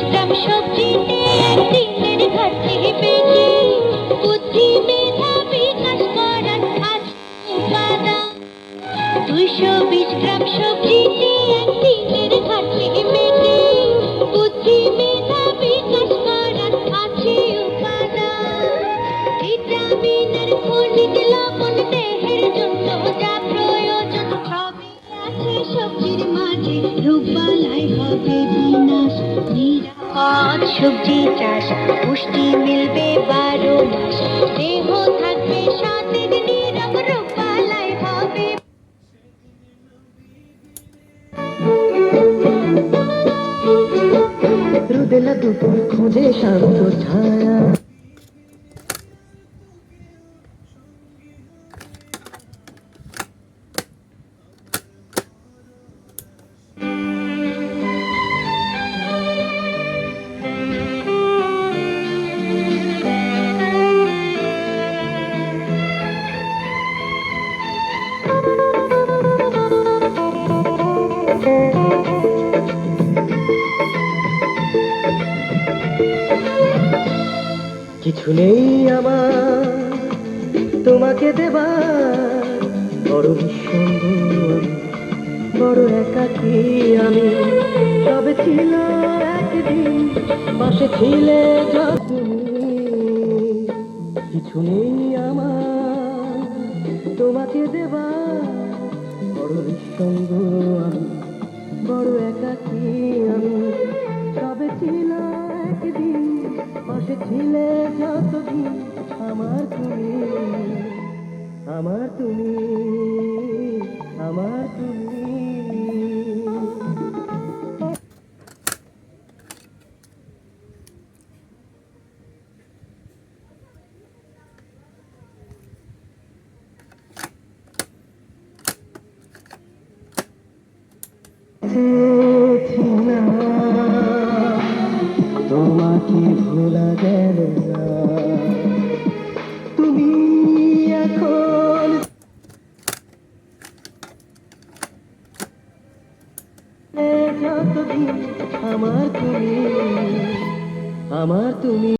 বিশ্রাম সবজিতে দিনের ঘাটতি পেটে বুদ্ধি মেধা বিকাশ করার আজ উপাদান। দুশো বিশ গ্রাম সবজিতে দিনের ঘাটতি পেটে বুদ্ধি মেধা বিকাশ করার আছে উপাদান। ভিটামিনের খনিজ লবণ আছে সবজির মাঝে রোগবালাই হবে বিনাশ। নিরাপদ সবজি চাষ, পুষ্টি মিলবে বারো মাস। দেহ থাকবে সতেজ, নীরব রোগবালাই হবে। রুদেলা দুপুর খোঁজে শান্ত ছায়া। কিছু নেই আমার তোমাকে দেবার। বড় আমি, বড় একাকী আমি। তবে ছিল একদিন পাশে ছিলে কিছু নেই আমার তোমাকে দেবার। বড় নিঃসঙ্গ আমি। একাকী আমি তবে ছিল একদিন পাশে ছিলে যতদিন আমার তুমি আমার তুমি আমার তুমি। ভোলা গেল না তুমি এখন আমার তুমি আমার তুমি।